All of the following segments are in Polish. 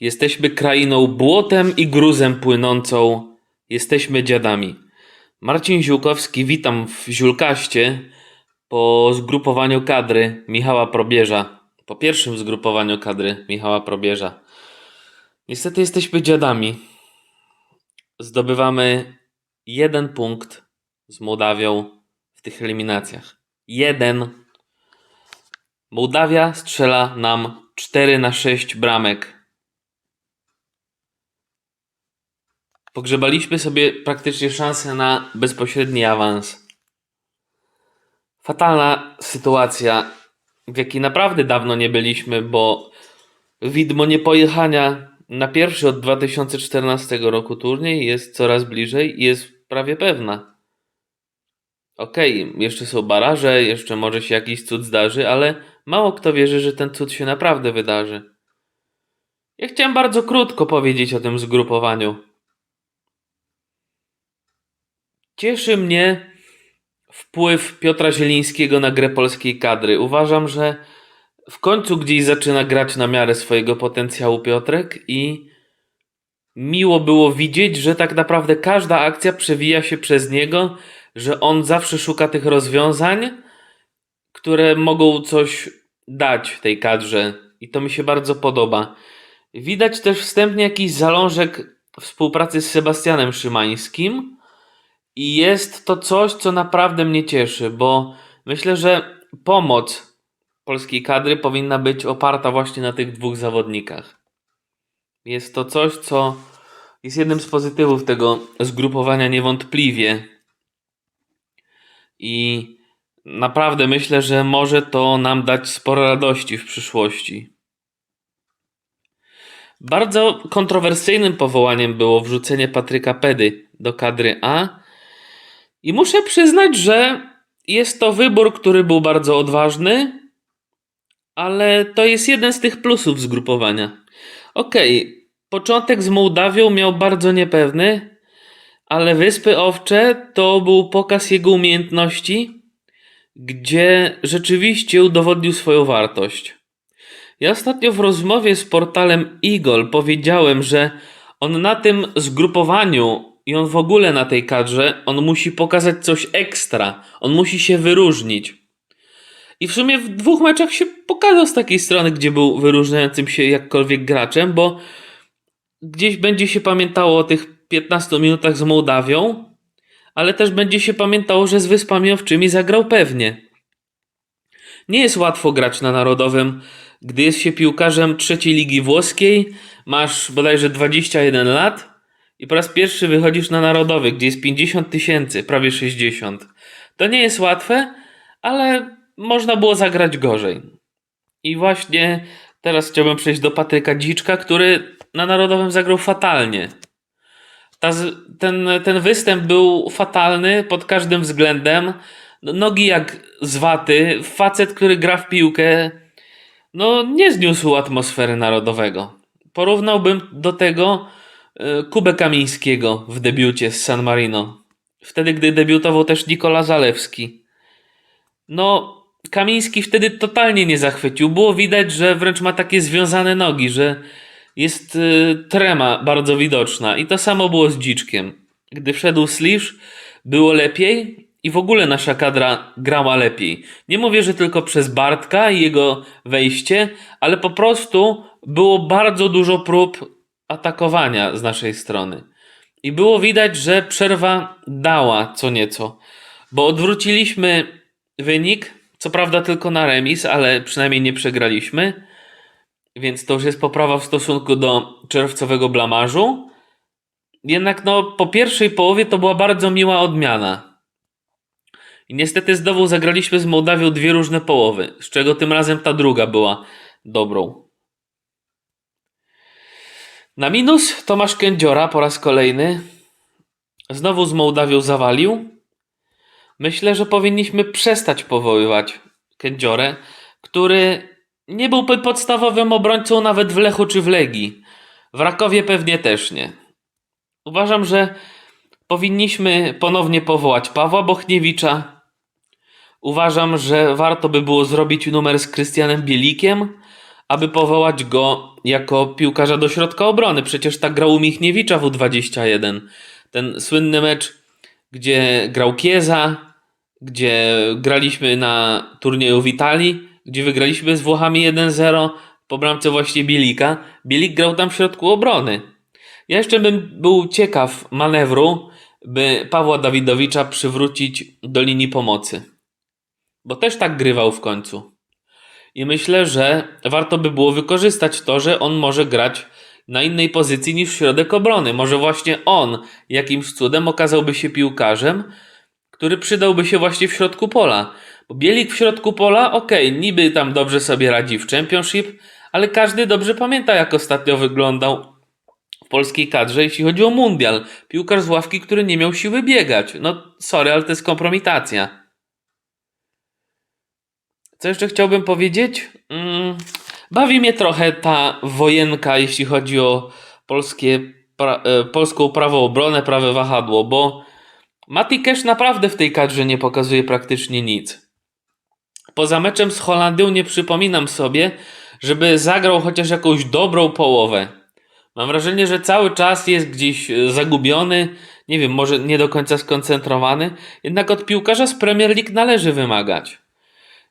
Jesteśmy krainą błotem i gruzem płynącą. Jesteśmy dziadami. Marcin Ziółkowski, witam w Ziulkaście po zgrupowaniu kadry Michała Probierza. Po pierwszym zgrupowaniu kadry Michała Probierza. Niestety jesteśmy dziadami. Zdobywamy jeden punkt z Mołdawią w tych eliminacjach. Jeden. Mołdawia strzela nam 4 na 6 bramek. Pogrzebaliśmy sobie praktycznie szansę na bezpośredni awans. Fatalna sytuacja, w jakiej naprawdę dawno nie byliśmy, bo widmo niepojechania na pierwszy od 2014 roku turniej jest coraz bliżej i jest prawie pewna. Okej, jeszcze są baraże, jeszcze może się jakiś cud zdarzy, ale mało kto wierzy, że ten cud się naprawdę wydarzy. Ja chciałem bardzo krótko powiedzieć o tym zgrupowaniu. Cieszy mnie wpływ Piotra Zielińskiego na grę polskiej kadry. Uważam, że w końcu gdzieś zaczyna grać na miarę swojego potencjału Piotrek i miło było widzieć, że tak naprawdę każda akcja przewija się przez niego, że on zawsze szuka tych rozwiązań, które mogą coś dać tej kadrze i to mi się bardzo podoba. Widać też wstępnie jakiś zalążek współpracy z Sebastianem Szymańskim i jest to coś, co naprawdę mnie cieszy, bo myślę, że pomoc polskiej kadry powinna być oparta właśnie na tych dwóch zawodnikach. Jest to coś, co jest jednym z pozytywów tego zgrupowania niewątpliwie. I naprawdę myślę, że może to nam dać sporo radości w przyszłości. Bardzo kontrowersyjnym powołaniem było wrzucenie Patryka Pedy do kadry A. I muszę przyznać, że jest to wybór, który był bardzo odważny, ale to jest jeden z tych plusów zgrupowania. Okej, początek z Mołdawią miał bardzo niepewny, ale Wyspy Owcze to był pokaz jego umiejętności, gdzie rzeczywiście udowodnił swoją wartość. Ja ostatnio w rozmowie z portalem Eagle powiedziałem, że on na tym zgrupowaniu i on w ogóle na tej kadrze, on musi pokazać coś ekstra, on musi się wyróżnić. I w sumie w dwóch meczach się pokazał z takiej strony, gdzie był wyróżniającym się jakkolwiek graczem, bo gdzieś będzie się pamiętało o tych 15 minutach z Mołdawią, ale też będzie się pamiętało, że z Wyspami Owczymi zagrał pewnie. Nie jest łatwo grać na narodowym, gdy jest się piłkarzem trzeciej ligi włoskiej, masz bodajże 21 lat i po raz pierwszy wychodzisz na narodowy, gdzie jest 50 tysięcy, prawie 60. To nie jest łatwe, ale można było zagrać gorzej. I właśnie teraz chciałbym przejść do Patryka Dziczka, który na narodowym zagrał fatalnie. Ta, ten, ten występ był fatalny pod każdym względem. No, Nogi jak z waty. Facet, który gra w piłkę, no nie zniósł atmosfery narodowego. Porównałbym do tego Kubę Kamińskiego w debiucie z San Marino. Wtedy, gdy debiutował też Nikola Zalewski. No, Kamiński wtedy totalnie nie zachwycił. Było widać, że wręcz ma takie związane nogi, że jest y, trema bardzo widoczna. I to samo było z Dziczkiem. Gdy wszedł Slisz, było lepiej i w ogóle nasza kadra grała lepiej. Nie mówię, że tylko przez Bartka i jego wejście, ale po prostu było bardzo dużo prób atakowania z naszej strony. I było widać, że przerwa dała co nieco, bo odwróciliśmy wynik, co prawda tylko na remis, ale przynajmniej nie przegraliśmy. Więc to już jest poprawa w stosunku do czerwcowego blamażu. Jednak no, po pierwszej połowie to była bardzo miła odmiana. I niestety znowu zagraliśmy z Mołdawią dwie różne połowy, z czego tym razem ta druga była dobrą. Na minus Tomasz Kędziora po raz kolejny. Znowu z Mołdawią zawalił. Myślę, że powinniśmy przestać powoływać Kędziorę, który nie byłby podstawowym obrońcą nawet w Lechu czy w Legii. W Rakowie pewnie też nie. Uważam, że powinniśmy ponownie powołać Pawła Bochniewicza. Uważam, że warto by było zrobić numer z Krystianem Bielikiem, aby powołać go jako piłkarza do środka obrony. Przecież tak grał u Michniewicza w U21. Ten słynny mecz, gdzie grał Kieza, gdzie graliśmy na turnieju w Italii, gdzie wygraliśmy z Włochami 1-0 po bramce właśnie Bielika. Bielik grał tam w środku obrony. Ja jeszcze bym był ciekaw manewru, by Pawła Dawidowicza przywrócić do linii pomocy. Bo też tak grywał w końcu. I myślę, że warto by było wykorzystać to, że on może grać na innej pozycji niż środek obrony. Może właśnie on jakimś cudem okazałby się piłkarzem, który przydałby się właśnie w środku pola. Bo Bielik w środku pola, okej, niby tam dobrze sobie radzi w Championship, ale każdy dobrze pamięta, jak ostatnio wyglądał w polskiej kadrze, jeśli chodzi o mundial. Piłkarz z ławki, który nie miał siły biegać. No, sorry, ale to jest kompromitacja. Co jeszcze chciałbym powiedzieć? Mm, bawi mnie trochę ta wojenka, jeśli chodzi o polskie, pra, e, polską prawą obronę, prawe wahadło, bo Mati Cash naprawdę w tej kadrze nie pokazuje praktycznie nic. Poza meczem z Holandią nie przypominam sobie, żeby zagrał chociaż jakąś dobrą połowę. Mam wrażenie, że cały czas jest gdzieś e, zagubiony, nie wiem, może nie do końca skoncentrowany, jednak od piłkarza z Premier League należy wymagać.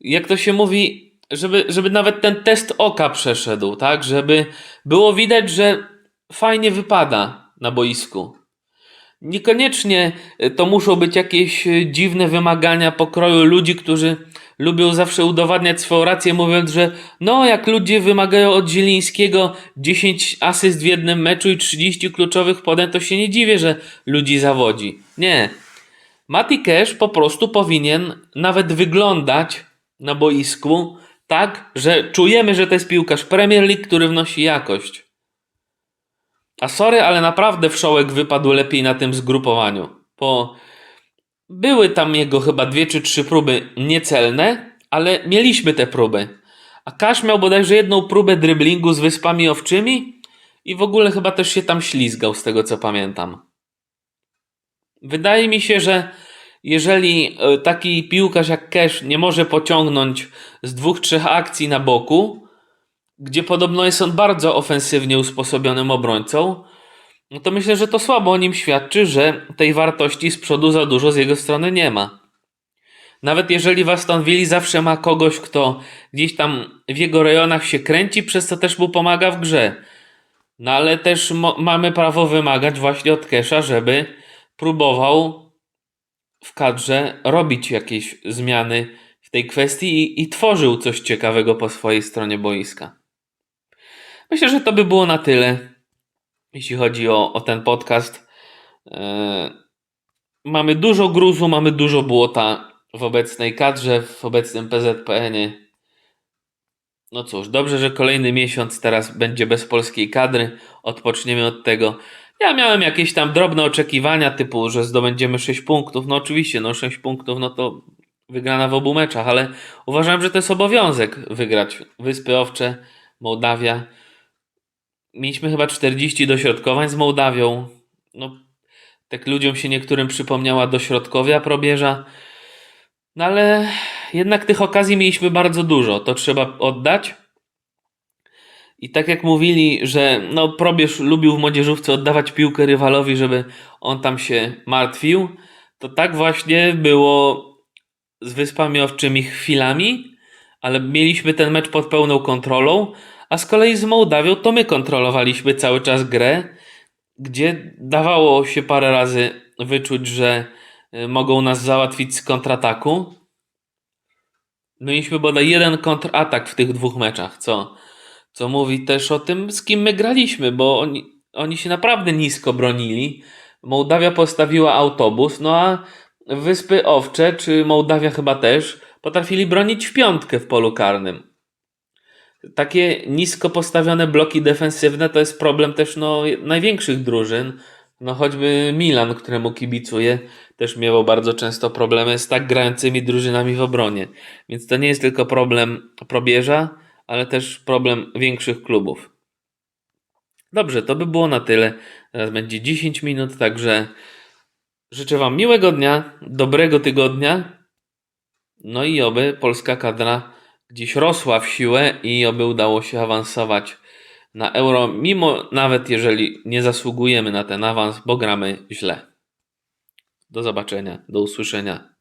Jak to się mówi, żeby, żeby nawet ten test oka przeszedł, tak? Żeby było widać, że fajnie wypada na boisku. Niekoniecznie to muszą być jakieś dziwne wymagania pokroju ludzi, którzy lubią zawsze udowadniać swoją rację, mówiąc, że no, jak ludzie wymagają od Zielińskiego 10 asyst w jednym meczu i 30 kluczowych podań, to się nie dziwię, że ludzi zawodzi. Nie. Mati Cash po prostu powinien nawet wyglądać na boisku tak, że czujemy, że to jest piłkarz Premier League, który wnosi jakość. A sorry, ale naprawdę Wszołek wypadł lepiej na tym zgrupowaniu. Bo były tam jego chyba dwie czy trzy próby niecelne, ale mieliśmy te próby. A Kasz miał bodajże jedną próbę dryblingu z wyspami owczymi i w ogóle chyba też się tam ślizgał, z tego co pamiętam. Wydaje mi się, że jeżeli e, taki piłkarz jak Cash nie może pociągnąć z dwóch, trzech akcji na boku, gdzie podobno jest on bardzo ofensywnie usposobionym obrońcą, no to myślę, że to słabo o nim świadczy, że tej wartości z przodu za dużo z jego strony nie ma. Nawet jeżeli Aston Villa zawsze ma kogoś, kto gdzieś tam w jego rejonach się kręci, przez co też mu pomaga w grze. No ale też mamy prawo wymagać właśnie od Kesha, żeby próbował w kadrze robić jakieś zmiany w tej kwestii i, i tworzył coś ciekawego po swojej stronie boiska. Myślę, że to by było na tyle, jeśli chodzi o, o ten podcast. E, mamy dużo gruzu, mamy dużo błota w obecnej kadrze, w obecnym PZPN-ie. No cóż, dobrze, że kolejny miesiąc teraz będzie bez polskiej kadry. Odpoczniemy od tego. Ja miałem jakieś tam drobne oczekiwania, typu, że zdobędziemy 6 punktów. No oczywiście, no 6 punktów, no to wygrana w obu meczach, ale uważałem, że to jest obowiązek wygrać. Wyspy Owcze, Mołdawia. Mieliśmy chyba 40 dośrodkowań z Mołdawią. No, tak ludziom się niektórym przypomniała dośrodkowia probierza. No ale jednak tych okazji mieliśmy bardzo dużo. To trzeba oddać. I tak jak mówili, że no probierz lubił w młodzieżówce oddawać piłkę rywalowi, żeby on tam się martwił, to tak właśnie było z Wyspami Owczymi chwilami, ale mieliśmy ten mecz pod pełną kontrolą, a z kolei z Mołdawią to my kontrolowaliśmy cały czas grę, gdzie dawało się parę razy wyczuć, że y, mogą nas załatwić z kontrataku. Mieliśmy bodaj jeden kontratak w tych dwóch meczach, co, co mówi też o tym, z kim my graliśmy, bo oni, oni się naprawdę nisko bronili. Mołdawia postawiła autobus, no a Wyspy Owcze, czy Mołdawia chyba też, potrafili bronić w piątkę w polu karnym. Takie nisko postawione bloki defensywne to jest problem też no, największych drużyn. No choćby Milan, któremu kibicuję, też miewał bardzo często problemy z tak grającymi drużynami w obronie. Więc to nie jest tylko problem probierza, ale też problem większych klubów. Dobrze, to by było na tyle. Teraz będzie 10 minut, także życzę Wam miłego dnia, dobrego tygodnia. No i oby polska kadra dziś rosła w siłę i oby udało się awansować na euro, mimo nawet jeżeli nie zasługujemy na ten awans, bo gramy źle. Do zobaczenia, do usłyszenia.